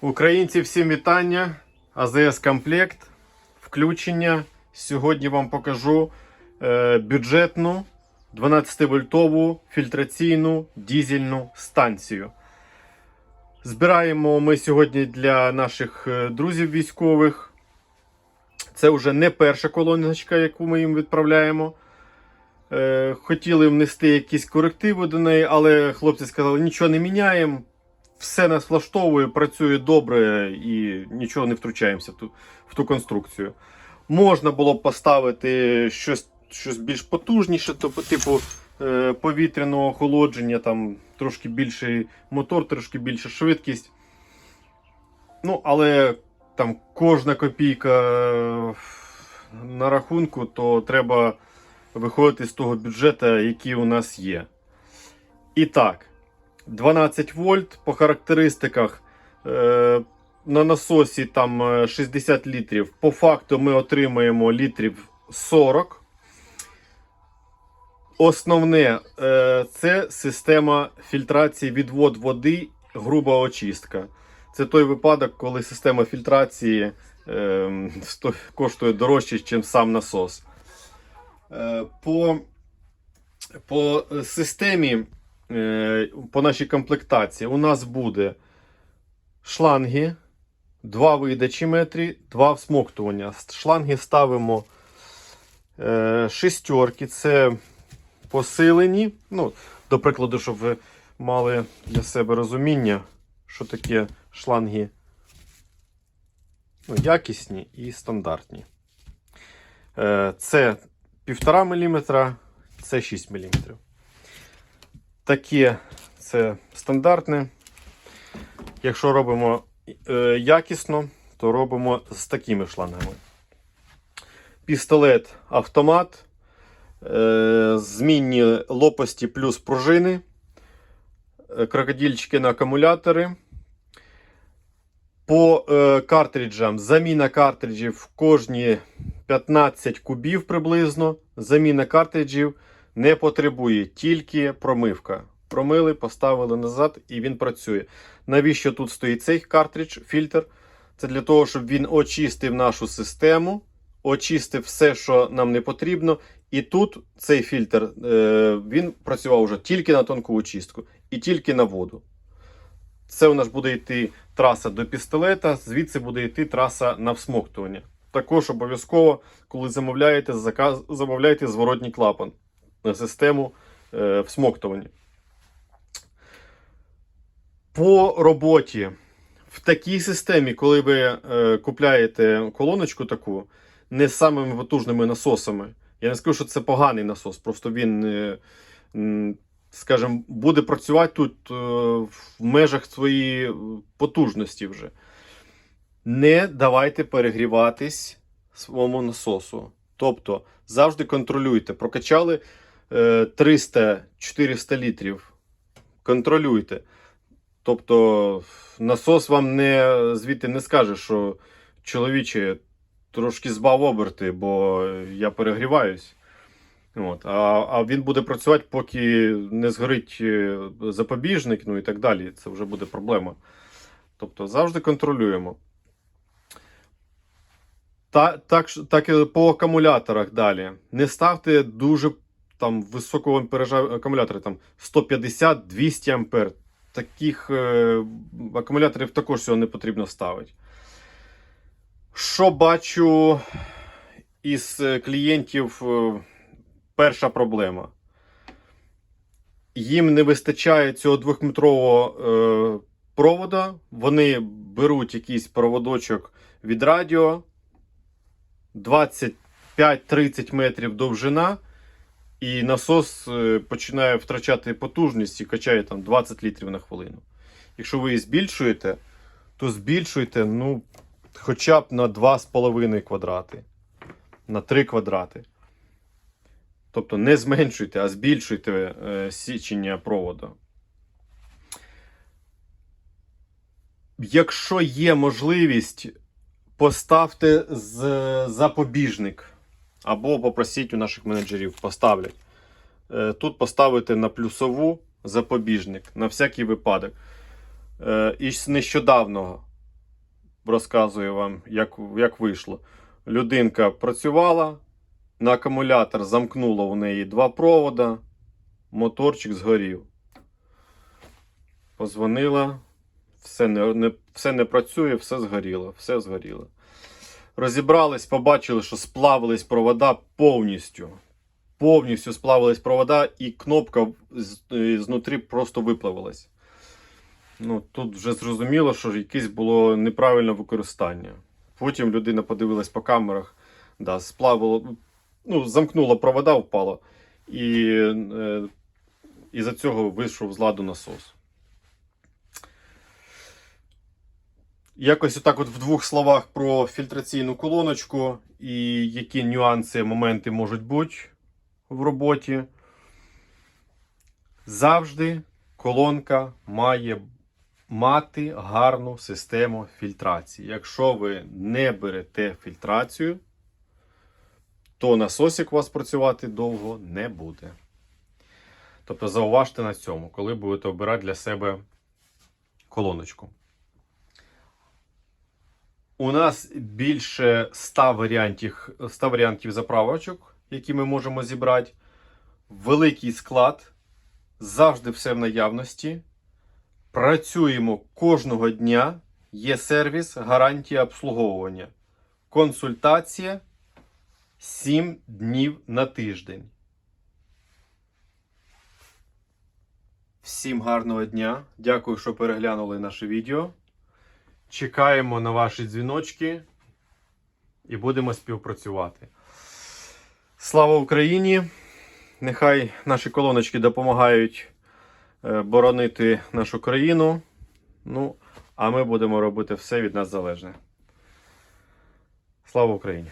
Українці, всім вітання. АЗС Комплект. Включення. Сьогодні вам покажу е, бюджетну 12-вольтову фільтраційну дізельну станцію. Збираємо ми сьогодні для наших е, друзів військових. Це вже не перша колоночка, яку ми їм відправляємо. Е, хотіли внести якісь корективи до неї, але хлопці сказали, нічого не міняємо. Все нас влаштовує, працює добре і нічого не втручаємося в ту, в ту конструкцію. Можна було б поставити щось, щось більш потужніше, тобто, типу е, повітряного охолодження, там трошки більший мотор, трошки більша швидкість. Ну, але там кожна копійка е, на рахунку, то треба виходити з того бюджету, який у нас є. І так, 12 вольт по характеристиках. Е, на насосі там е, 60 літрів. По факту ми отримаємо літрів 40. Основне е, це система фільтрації відвод води, груба очистка. Це той випадок, коли система фільтрації е, коштує дорожче, ніж сам насос. Е, по, по системі, е, по нашій комплектації, у нас буде шланги, два видачі метрі, два всмоктування. Шланги ставимо е, шестерки, це посилені. Ну, до прикладу, щоб ви мали для себе розуміння, що таке шланги ну, якісні і стандартні. Е, це 1,5 мм, це 6 мм. Таке це стандартне. Якщо робимо е, якісно, то робимо з такими шлангами. Пістолет автомат, е, змінні лопасті плюс пружини, е, крокодильчики на акумулятори. По картриджам заміна картриджів кожні 15 кубів приблизно. Заміна картриджів не потребує, тільки промивка. Промили, поставили назад і він працює. Навіщо тут стоїть цей картридж, фільтр? Це для того, щоб він очистив нашу систему, очистив все, що нам не потрібно. І тут цей фільтр е, він працював вже тільки на тонку очистку і тільки на воду. Це у нас буде йти траса до пістолета, звідси буде йти траса на всмоктування. Також обов'язково, коли замовляєте, замовляйте зворотній клапан систему е, всмоктування. По роботі в такій системі, коли ви е, купляєте колоночку таку, не з самими потужними насосами. Я не скажу, що це поганий насос, просто він, е, скажімо, буде працювати тут в межах своєї потужності вже. Не давайте перегріватись своєму насосу. Тобто завжди контролюйте. Прокачали 300-400 літрів. Контролюйте. Тобто насос вам не звідти не скаже, що чоловіче трошки збав оберти, бо я перегріваюсь. От. А, а він буде працювати, поки не згорить е, запобіжник, ну і так далі. Це вже буде проблема. Тобто завжди контролюємо. Та, так, так по акумуляторах далі. Не ставте дуже там високого ампеража акумулятори, там 150-200 ампер. Таких е, акумуляторів також цього не потрібно ставити. Що бачу із е, клієнтів, е, перша проблема. Їм не вистачає цього двохметрового е, провода. Вони беруть якийсь проводочок від радіо 25-30 метрів довжина, і насос е, починає втрачати потужність і качає там 20 літрів на хвилину. Якщо ви її збільшуєте, то збільшуйте ну, хоча б на 2,5 квадрати, на 3 квадрати. Тобто не зменшуйте, а збільшуйте е, січення проводу. Якщо є можливість, поставте запобіжник. Або попросіть у наших менеджерів поставлять. Е, Тут поставити на плюсову запобіжник на всякий випадок. Е, І з нещодавнього розказую вам, як, як вийшло. Людинка працювала, на акумулятор замкнуло в неї два провода, моторчик згорів. Позвонила, все не, не, все не працює, все згоріло, все згоріло. Розібрались, побачили, що сплавились провода повністю. Повністю сплавились провода, і кнопка з- е, знутрі просто виплавилась. Ну, тут вже зрозуміло, що якесь було неправильне використання. Потім людина подивилась по камерах, да, сплавило, ну, замкнуло провода, впало, і е, із-за цього вийшов з ладу насос. Якось отак от в двох словах про фільтраційну колоночку і які нюанси, моменти можуть бути в роботі. Завжди колонка має мати гарну систему фільтрації. Якщо ви не берете фільтрацію, то насосик у вас працювати довго не буде. Тобто зауважте на цьому, коли будете обирати для себе колоночку. У нас більше 100 варіантів, 100 варіантів заправочок, які ми можемо зібрати. Великий склад, завжди все в наявності. Працюємо кожного дня. Є сервіс, гарантія обслуговування. Консультація 7 днів на тиждень. Всім гарного дня. Дякую, що переглянули наше відео. Чекаємо на ваші дзвіночки і будемо співпрацювати. Слава Україні! Нехай наші колоночки допомагають е, боронити нашу країну. Ну, а ми будемо робити все від нас залежне. Слава Україні!